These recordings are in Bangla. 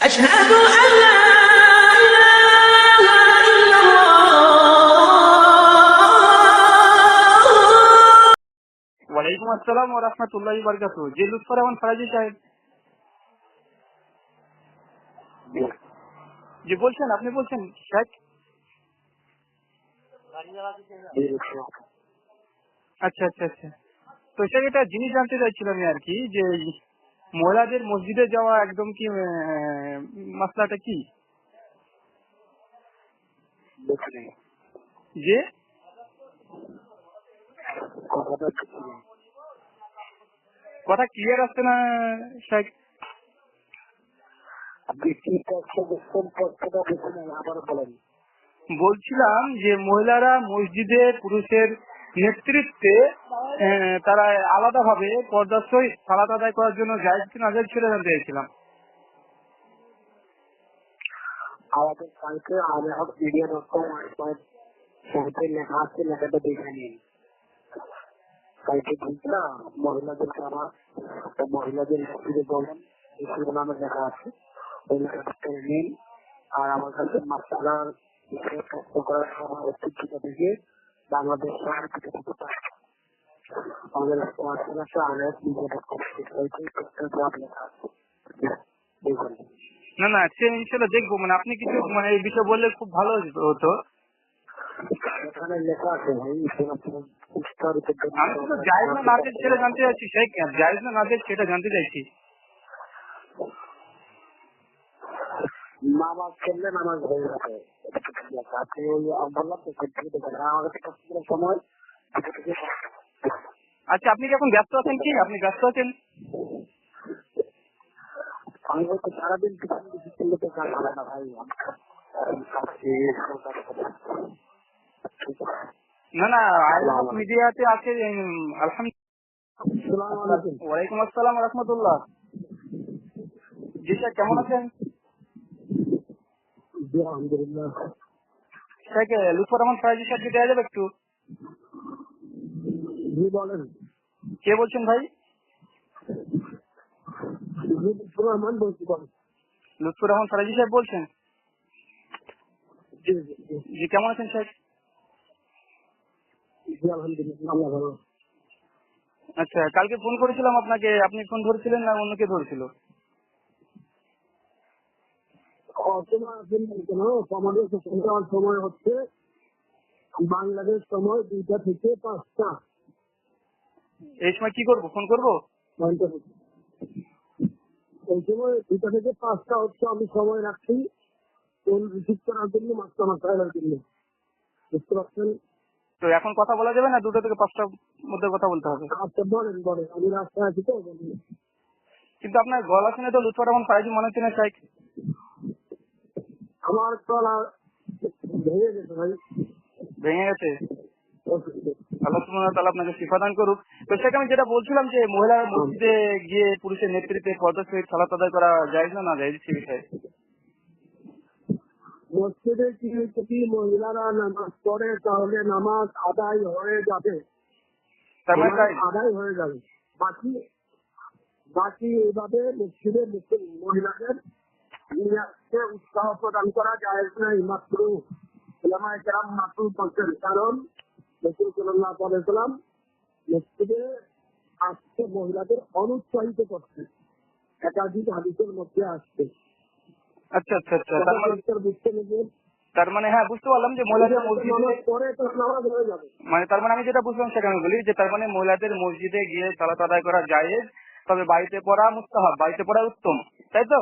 أشهد أن لا إله إلا الله ওয়ালাইকুম আসসালাম ও রহমতুল্লাহি বরকাতু যে লুৎফর রহমান ফরাজি সাহেব জি বলছেন আপনি বলছেন শেখ আচ্ছা আচ্ছা আচ্ছা তো শেখ এটা জিনিস জানতে চাইছিলাম আমি আর কি যে এই মহিলাদের মসজিদে যাওয়া একদম কি মাসলাটা কি? যে? কথা ক্লিয়ার আসছে না বলেন। বলছিলাম যে মহিলারা মসজিদে পুরুষের নেতৃত্বে তারা আলাদাভাবে সহিত সালাত আদায় করার জন্য জায়জ কিনা জায়জ চাইছিলাম। আমাদের কালকে মিডিয়া ডট কম লেখা আছে, লেখাটা দেখে নিন। কালকে বুঝলা মহিলাদের যারা ও মহিলাদের স্কুলে বলেন লেখা আছে। ওই লেখাটা নিন। আর আমার কাছে তথ্য করার সময় থেকে বাংলাদেশ পাচ্ছে আমাদের লেখা দেখুন। না না সে ইনশাল্লাহ দেখব মানে আপনি কিছু মানে এই বিষয়ে বললে খুব ভালো হতো। এখানে লেখা আছে ভাই বিস্তারিত আমি শুধু জায়জ না নাজেজ সেটা জানতে চাইছি শেখ জায়জ না নাজেজ সেটা জানতে চাইছি। নামাজ খেললে নামাজ হয়ে যাবে আপনি ওই বললাম তো সেটা থেকে দেখেন আমার সময় আচ্ছা আপনি কি এখন ব্যস্ত আছেন কি? আপনি ব্যস্ত আছেন? আমি বলতে সারাদিন কিছু করলে তো কাজ হবে না ভাই। না না মিডিয়াতে আছে আলহামদুলিল্লাহ। ওয়ালাইকুম আসসালাম রহমতুল্লাহ। জি স্যার কেমন আছেন? আলহামদুলিল্লাহ। শেখ লুৎফর রহমান ফরাজি সাহেবকে দেওয়া যাবে একটু। জি বলেন। কে বলছেন ভাই? জি রহমান বলছি বলেন। লুৎফর রহমান ফরাজি সাহেব বলছেন? জি কেমন আছেন শেখ জি আলহামদুলিল্লাহ আল্লাহ ভালো। আচ্ছা কালকে ফোন করেছিলাম আপনাকে আপনি ফোন ধরেছিলেন না অন্য কে ধরেছিল সময় হচ্ছে। বাংলাদেশ সময় দুইটা থেকে পাঁচটা। এই সময় কি করব? ফোন করব। এই সময় দুইটা থেকে পাঁচটা হচ্ছে আমি সময় রাখছি। ফোন রিসিভ করার জন্য মাস্টার মাস্টারের জন্য বুঝতে পারছেন? তো এখন কথা বলা যাবে না? দুটো থেকে পাঁচটার মধ্যে কথা বলতে হবে। আচ্ছা বলেন বলেন। আমি রাস্তায় আছি তো কিন্তু আপনার গলা শুনে তো লুৎফর রহমান ফরাজি মনে হচ্ছে না শেখ আমার তলা ভেঙে গেছে ভাই। ভেঙে গেছে। আল্লাহ ওয়া তাআলা আপনাকে শিফা দান করুক। তো আমি যেটা বলছিলাম যে মহিলা মসজিদে গিয়ে পুরুষের নেতৃত্বে পর্দার সহিত সালাত আদায় করা যায় না না যায় সে বিষয়ে মসজিদে কি যদি মহিলারা নামাজ পড়ে তাহলে নামাজ আদায় হয়ে যাবে। মানে আদায় হয়ে যাবে। বাকি বাকি এইভাবে মসজিদে মহিলাদের নিয়ে উৎসাহ প্রদান করা যায় নাই মাত্র ওলামায়ে কেরাম মাত্র বলছেন। কারণ রসুল সাল্লাহ সাল্লাম মসজিদে আসতে মহিলাদের অনুৎসাহিত করছে। একাধিক হাদিসের মধ্যে আসছে। আচ্ছা আচ্ছা আচ্ছা। মানে বুঝতে নিজের তার মানে হ্যাঁ বুঝতে পারলাম যে মহিলাদের মসজিদে মানে তার মানে আমি যেটা বুঝলাম সেটা আমি বলি যে তার মানে মহিলাদের মসজিদে গিয়ে সালাত আদায় করা যায় তবে বাড়িতে পড়া মুস্তাহাব বাড়িতে পড়া উত্তম। তাই তো?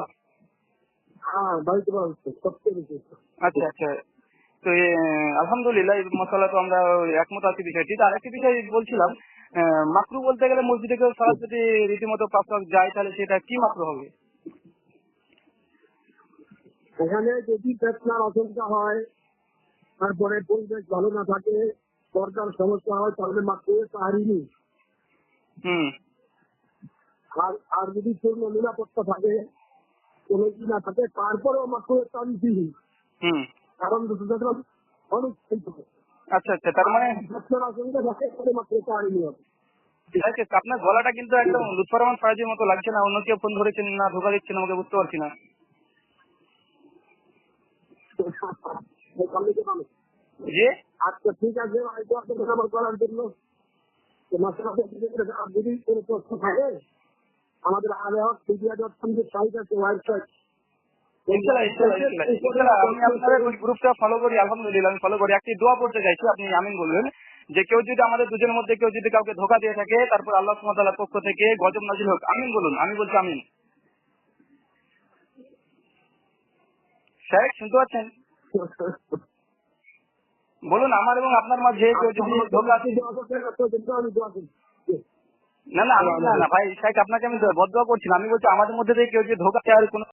হ্যাঁ বাড়িতে পড়া হচ্ছে সবচেয়ে বেশি আচ্ছা আচ্ছা। তো আলহামদুলিল্লাহ এই মশলা তো আমরা একমত আছি বিষয়টি। আরেকটি বিষয় বলছিলাম মাকরু বলতে গেলে মসজিদে কেউ সালাদ যদি রীতিমতো পাঁচ যায় তাহলে সেটা কি মাকরু হবে? এখানে যদি পেটনার আশঙ্কা হয় তারপরে পরিবেশ ভালো না থাকে সরকার সমস্যা হয় তাহলে মাত্র তাহারিনি আর আর যদি পূর্ণ নিরাপত্তা থাকে কোনো কি না থাকে তারপরেও মাত্র হুম। কারণ যখন অনুষ্ঠিত আচ্ছা আচ্ছা তার মানে ঠিক আছে আপনার গলাটা কিন্তু একদম লুৎফর রহমান ফরাজির মতো লাগছে না অন্য কেউ ফোন ধরেছেন না ধোকা দিচ্ছেন আমাকে বুঝতে পারছি না। জি? আচ্ছা ঠিক আছে আমার করার জন্য যদি কোনো প্রশ্ন থাকে আমাদের যে সাইট আছে ওয়েবসাইট ইনশাল্লাহ ইনশাল্লাহ ইনশাল্লাহ ইনশাল্লাহ আমি যে কেউ যদি আমাদের দুজনের মধ্যে কেউ যদি কাউকে ধোকা দিয়ে থাকে, তারপর আল্লাহ সুমতালার পক্ষ থেকে গজব হোক। আমিন বলুন, আমি বলছি আমিন। শেখ, শুনতে পাচ্ছেন? বলুন, আমার এবং আপনার মাঝে কেউ যদি ধোকা না না না ভাই, শেখ, আপনাকে আমি বদয়া করছি আমি বলছি, আমাদের মধ্যে থেকে কেউ যদি ধোকা দেওয়ার কোনো